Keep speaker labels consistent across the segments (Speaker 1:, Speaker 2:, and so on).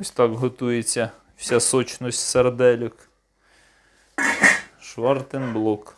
Speaker 1: Ось так готується вся сочність сардельок. Швартенблок.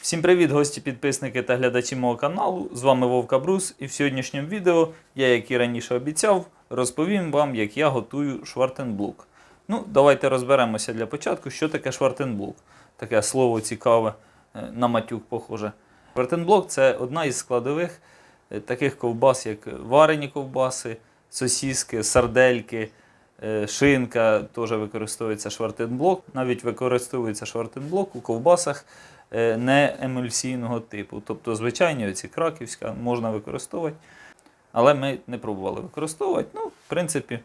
Speaker 1: Всім привіт, гості, підписники та глядачі мого каналу. З вами Вовка Брус, і в сьогоднішньому відео я, як і раніше обіцяв, розповім вам, як я готую швартенблок. Ну, давайте розберемося для початку, що таке швартенблок. Таке слово цікаве, е, на матюк похоже. Швартенблок це одна із складових е, таких ковбас, як варені ковбаси, сосіски, сардельки, е, шинка, теж використовується швартенблок. Навіть використовується швартенблок у ковбасах е, не емульсійного типу. Тобто, звичайні оці краківська можна використовувати. Але ми не пробували використовувати. Ну, в принципі,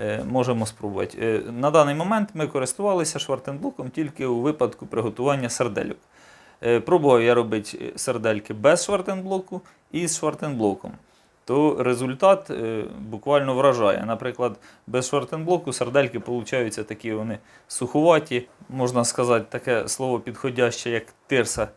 Speaker 1: е, можемо спробувати. На даний момент ми користувалися швартенблоком тільки у випадку приготування сардельок. Пробував я робити сардельки без швартенблоку і з швартенблоком. То результат е, буквально вражає. Наприклад, без швартенблоку сардельки получаються такі вони суховаті, можна сказати, таке слово підходяще, як тирса.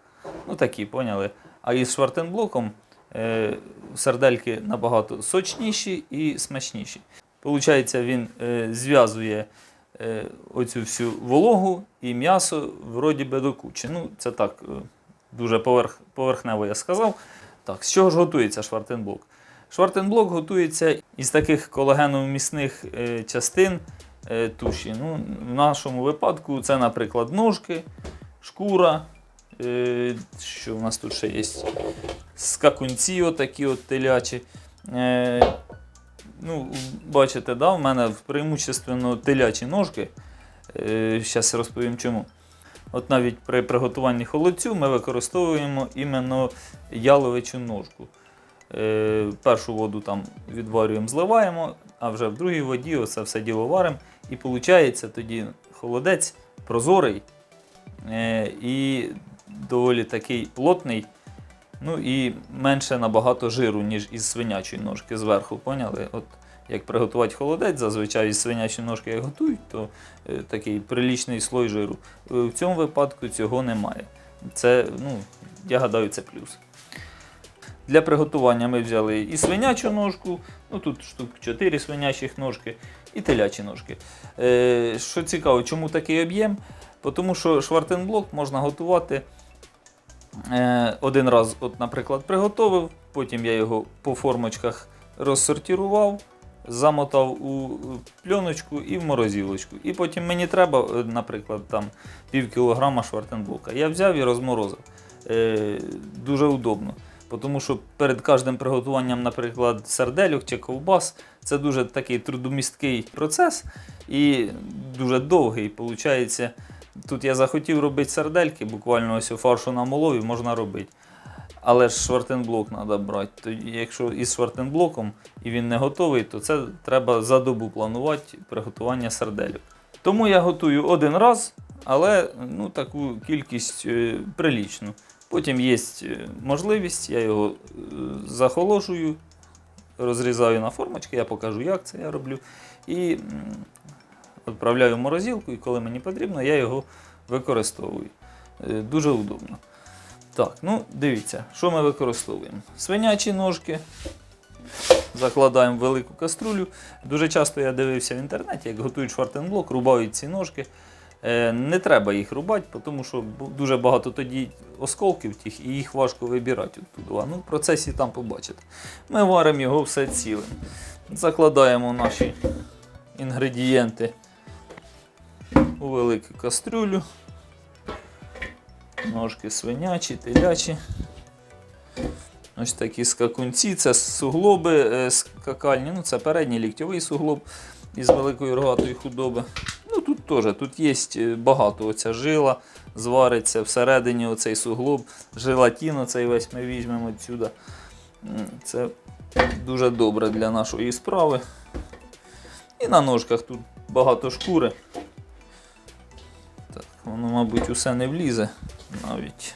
Speaker 1: Ну такі, поняли. А із швартенблоком е, сардельки набагато сочніші і смачніші. Получається, він е, зв'язує оцю всю вологу і м'ясо вроді би до кучі. Ну, це так, дуже поверх, поверхнево я сказав. Так, з чого ж готується швартенблок? Швартенблок готується із таких колагеновмісних е, частин е, туші. Ну, в нашому випадку це, наприклад, ножки, шкура. Е, що у нас тут ще є? Скакунці, отакі от телячі. Ну, бачите, да, в мене преимущественно телячі ножки. Зараз розповім чому. От навіть при приготуванні холодцю ми використовуємо іменно яловичу ножку. Е, першу воду там відварюємо, зливаємо, а вже в другій воді оце все діло варимо. І виходить тоді холодець прозорий е, і доволі такий плотний. Ну і менше набагато жиру, ніж із свинячої ножки зверху. Поняли? От як приготувати холодець, зазвичай із свинячої ножки як готують, то е, такий прилічний слой жиру. В цьому випадку цього немає. Це, ну, я гадаю, це плюс. Для приготування ми взяли і свинячу ножку, ну тут штук 4 свинячих ножки, і телячі ножки. Е, що цікаво, чому такий об'єм? Тому що швартенблок можна готувати е, один раз, от, наприклад, приготовив, потім я його по формочках розсортирував, замотав у пленочку і в морозилочку. І потім мені треба, е, наприклад, там пів кілограма швартенблока. Я взяв і розморозив. Е, дуже удобно. Тому що перед кожним приготуванням, наприклад, сардельок чи ковбас, це дуже такий трудомісткий процес і дуже довгий. Получається, тут я захотів робити сардельки, буквально ось фаршу намолов і можна робити. Але ж швартенблок треба брати. То якщо із швартенблоком і він не готовий, то це треба за добу планувати приготування сардельок. Тому я готую один раз, але ну, таку кількість е, прилічну. Потім є е, можливість, я його е, захоложую, розрізаю на формочки, я покажу, як це я роблю. І відправляю в морозилку, і коли мені потрібно, я його використовую. Е, Дуже удобно. Так, ну дивіться, що ми використовуємо. Свинячі ножки. Закладаємо в велику каструлю. Дуже часто я дивився в інтернеті, як готують швартенблок, рубають ці ножки. Е, Не треба їх рубати, тому що дуже багато тоді осколків тих, і їх важко вибирати оттуда. Ну, в процесі там побачите. Ми варимо його все цілим. Закладаємо наші інгредієнти у велику кастрюлю. Ножки свинячі, телячі. Ось такі скакунці, це суглоби е, скакальні, ну це передній ліктьовий суглоб із великої рогатої худоби. Ну Тут є е, багато оця жила, звариться всередині оцей суглоб, желатин оцей весь ми візьмемо відсюди. Це дуже добре для нашої справи. І на ножках тут багато шкури. Так, воно, мабуть, усе не влізе навіть.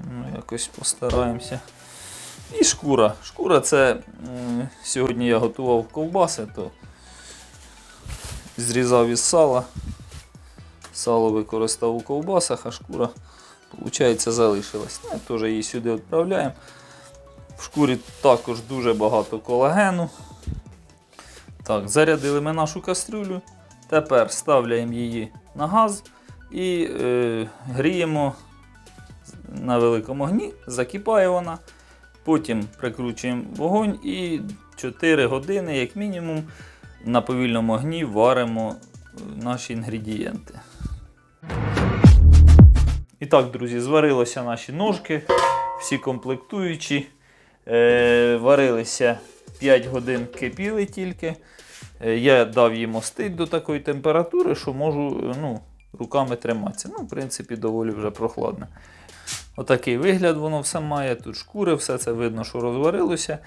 Speaker 1: Ну, якось постараємося. І шкура. Шкура це сьогодні я готував ковбаси, то зрізав із сала. Сало використав у ковбасах, а шкура Получається, залишилась. Ну, теж її сюди відправляємо. В шкурі також дуже багато колагену. Так, зарядили ми нашу кастрюлю. Тепер ставляємо її на газ і е, гріємо на великому огні, закипає вона. Потім прикручуємо вогонь і 4 години, як мінімум, на повільному огні варимо е, наші інгредієнти. І так, друзі, зварилися наші ножки, всі комплектуючі. Е, варилися 5 годин кипіли тільки. Е, Я дав їм остить до такої температури, що можу е, ну, руками триматися. Ну, в принципі, доволі вже прохладне. Отакий вигляд воно все має. Тут шкури, все це видно, що розварилося.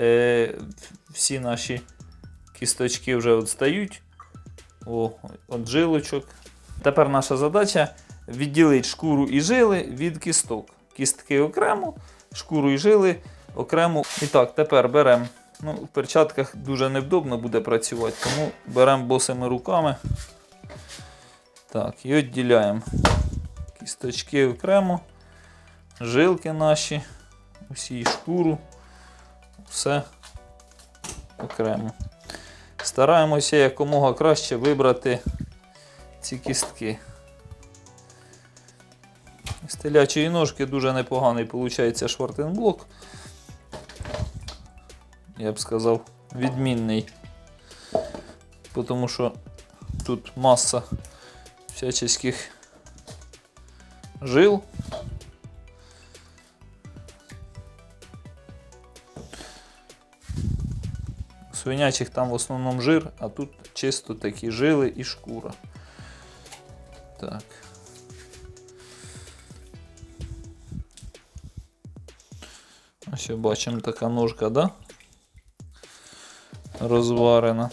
Speaker 1: Е, всі наші кісточки вже відстають. О, от жилочок. Тепер наша задача відділити шкуру і жили від кісток. Кістки окремо, шкуру і жили окремо. І так, тепер беремо. Ну, в перчатках дуже невдобно буде працювати, тому беремо босими руками. Так, і відділяємо кісточки окремо, жилки наші, усі шкуру, все окремо. Стараємося якомога краще вибрати ці кістки. З телячої ножки дуже непоганий виходить швартенблок. Я б сказав, відмінний. Тому що тут маса всяческих жил. Свинячих там в основному жир, а тут чисто такі жили і шкура. Так. Ось бачимо така ножка, да? Розварена.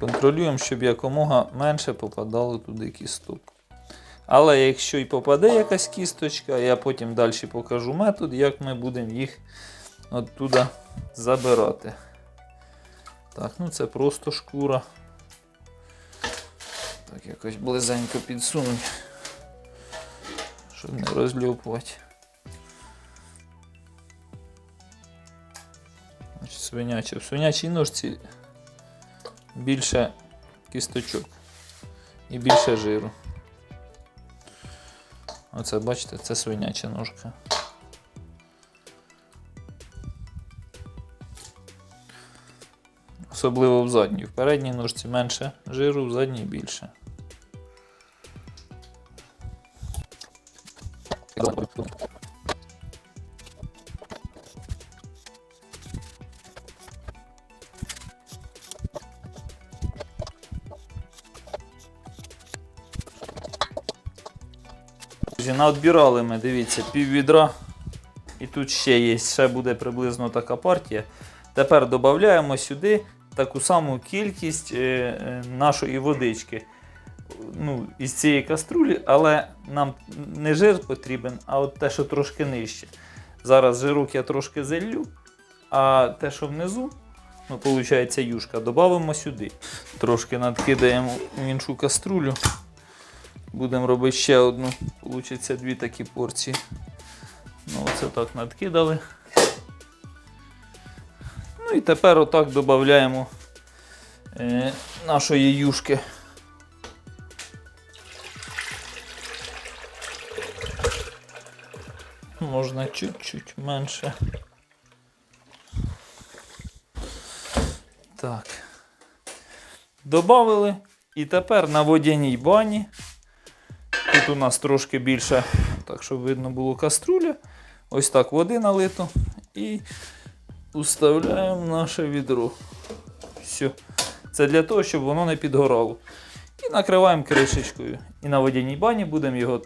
Speaker 1: Контролюємо, щоб якомога менше попадало туди кісток. Але якщо і попаде якась кісточка, я потім далі покажу метод, як ми будемо їх оттуда забирати. Так, ну це просто шкура. Так, якось близенько підсунуть, щоб не розльопувати. Значить, Свиняча. В свинячій ножці більше кісточок і більше жиру. Оце, бачите, це свиняча ножка. Особливо в задній. В передній ножці менше жиру, в задній більше. Друзі, наотбирали ми, дивіться, пів відра. І тут ще є, ще буде приблизно така партія. Тепер додаємо сюди таку саму кількість е, е, нашої водички. Ну, із цієї каструлі, але нам не жир потрібен, а от те, що трошки нижче. Зараз жирок я трошки залью, а те, що внизу, ну, виходить, юшка, додамо сюди. Трошки надкидаємо в іншу каструлю. Будемо робити ще одну. Получиться дві такі порції. Ну, оце так надкидали. Ну і тепер отак додаємо е, нашої юшки. Можна чуть-чуть менше. Так. Добавили. І тепер на водяній бані. Тут у нас трошки більше, так щоб видно було каструля. Ось так води налито. І уставляємо наше відро. Все. Це для того, щоб воно не підгорало. І накриваємо кришечкою. І на водяній бані будемо його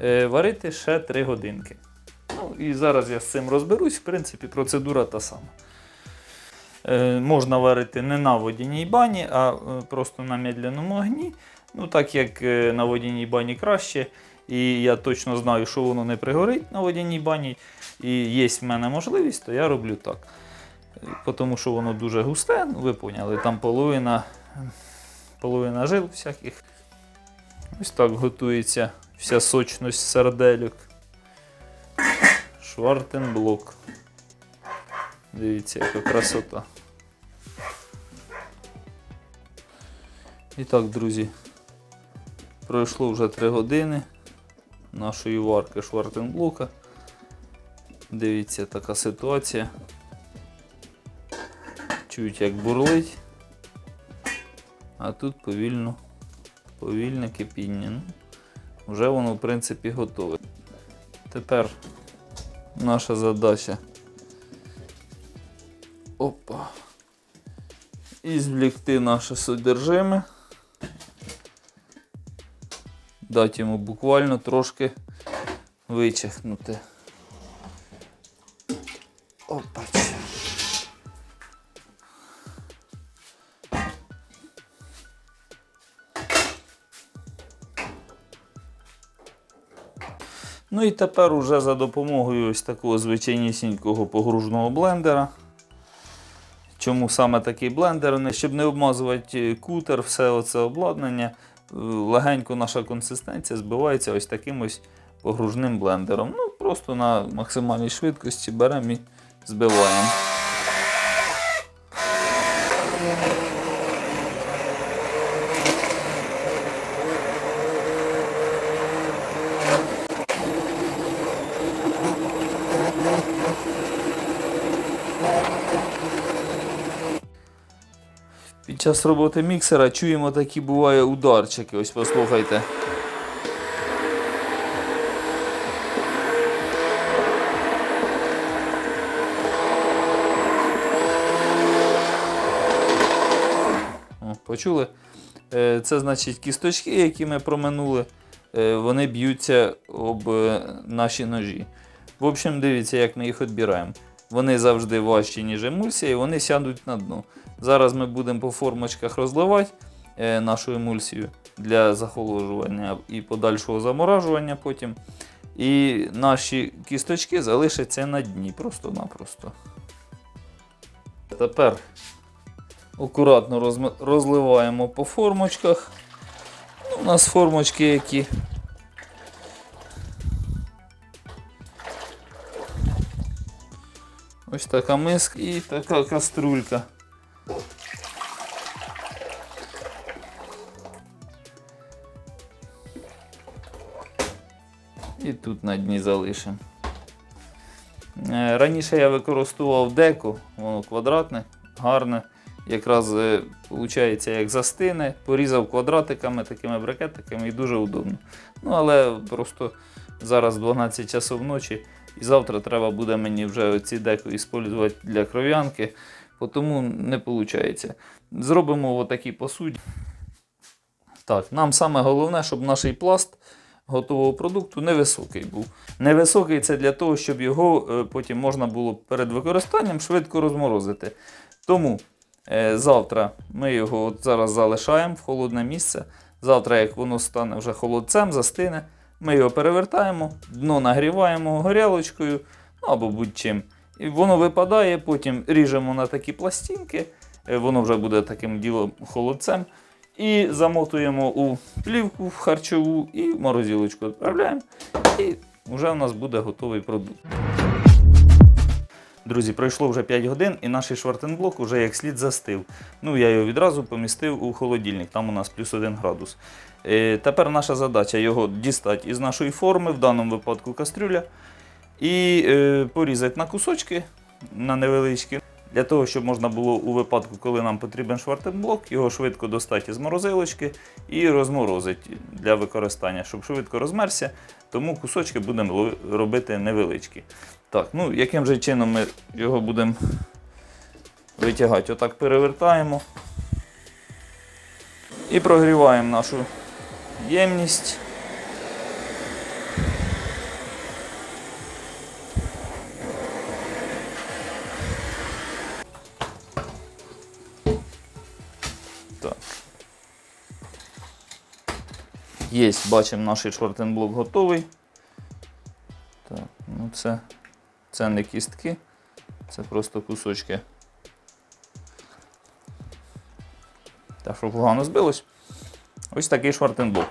Speaker 1: е, варити ще 3 годинки. Ну, і зараз я з цим розберусь. В принципі, процедура та сама. Е, можна варити не на водяній бані, а е, просто на медленому огні. Ну, так як е, на водяній бані краще, і я точно знаю, що воно не пригорить на водяній бані, і є в мене можливість, то я роблю так. Е, Тому що воно дуже густе, ну ви поняли, там половина, половина жил всяких. Ось так готується вся сочність сардельок. Швартенблок. Дивіться, яка красота. І так, друзі, пройшло вже 3 години нашої варки швартенблока. Дивіться, така ситуація. Чуть як бурлить. А тут повільно, повільне кипіння. Ну, вже воно, в принципі, готове. Тепер наша задача. Опа. І звлікти наше содержиме. Дати йому буквально трошки вичихнути. Опач. Ну і тепер уже за допомогою ось такого звичайнісінького погружного блендера. Чому саме такий блендер? Щоб не обмазувати кутер, все оце обладнання, легенько наша консистенція збивається ось таким ось погружним блендером. Ну, просто на максимальній швидкості беремо і збиваємо. Час роботи міксера чуємо такі буває ударчики. Ось послухайте. Почули? Е, Це значить кісточки, які ми проминули, е, вони б'ються об е, наші ножі. В общем, дивіться, як ми їх відбираємо. Вони завжди важчі, ніж емульсія, і вони сядуть на дно. Зараз ми будемо по формочках розливати е, нашу емульсію для захолоджування і подальшого заморажування потім. І наші кісточки залишаться на дні просто-напросто. Тепер акуратно розливаємо по формочках. Ну, у нас формочки які. Ось така миска і така каструлька. І дні залишимо. Е, Раніше я використовував деко, воно квадратне, гарне. Якраз виходить, як застине, порізав квадратиками, такими брикетиками і дуже удобно. Ну, але просто зараз 12 часов ночі, і завтра треба буде мені вже ці деко використовувати для кров'янки, тому не виходить. Зробимо отакі посуді. Так, нам саме головне, щоб наш пласт готового продукту невисокий був. Невисокий це для того, щоб його е, потім можна було перед використанням швидко розморозити. Тому е, завтра ми його от зараз залишаємо в холодне місце. Завтра, як воно стане вже холодцем, застине, ми його перевертаємо, дно нагріваємо горілочкою ну, або будь-чим. І воно випадає, потім ріжемо на такі пластинки, е, воно вже буде таким ділом холодцем. І замотуємо у плівку в харчову і в морозилочку відправляємо. І вже в нас буде готовий продукт. Друзі, пройшло вже 5 годин і наш швартенблок вже як слід застив. Ну, я його відразу помістив у холодильник, там у нас плюс 1 градус. Е, тепер наша задача його дістати із нашої форми, в даному випадку кастрюля, і е, порізати на кусочки на невеличкі. Для того, щоб можна було у випадку, коли нам потрібен швартенблок, його швидко достати з морозилочки і розморозити для використання, щоб швидко розмерся. Тому кусочки будемо робити невеличкі. Так, ну яким же чином ми його будемо витягати? Отак перевертаємо і прогріваємо нашу ємність. Є, бачимо, наш швартенблок готовий. Так, ну це, це не кістки, це просто кусочки. Так, щоб погано збилось. Ось такий швартенблок.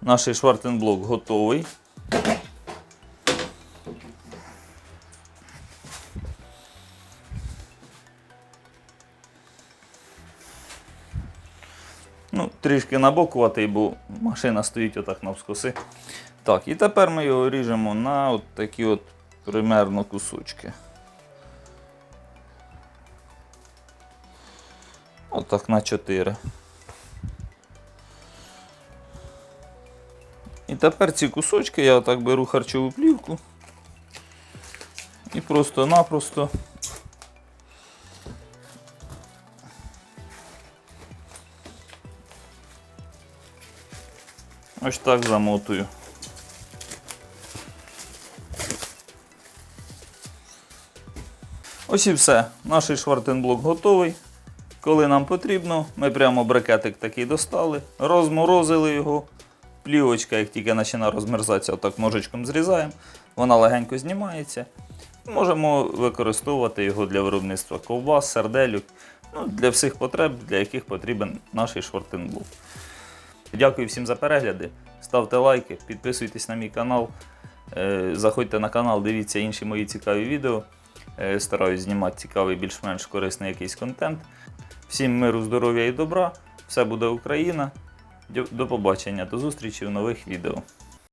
Speaker 1: Наш швартенблок готовий. Трішки набокуватий, бо машина стоїть отак навскоси. Так, і тепер ми його ріжемо на от такі от примерно кусочки. Отак на 4. І тепер ці кусочки я отак беру харчову плівку і просто-напросто ось так замотую. Ось і все. Наш швартенблок готовий. Коли нам потрібно, ми прямо брикетик такий достали, розморозили його. Плівочка, як тільки починає розмерзатися, отак ножичком зрізаємо, вона легенько знімається. Можемо використовувати його для виробництва ковбас, серделюк, ну, для всіх потреб, для яких потрібен наш швартенблок. Дякую всім за перегляди. Ставте лайки, підписуйтесь на мій канал. Е, Заходьте на канал, дивіться інші мої цікаві відео. Е, Стараюсь знімати цікавий, більш-менш корисний якийсь контент. Всім миру, здоров'я і добра. Все буде Україна. До побачення, до зустрічі в нових відео.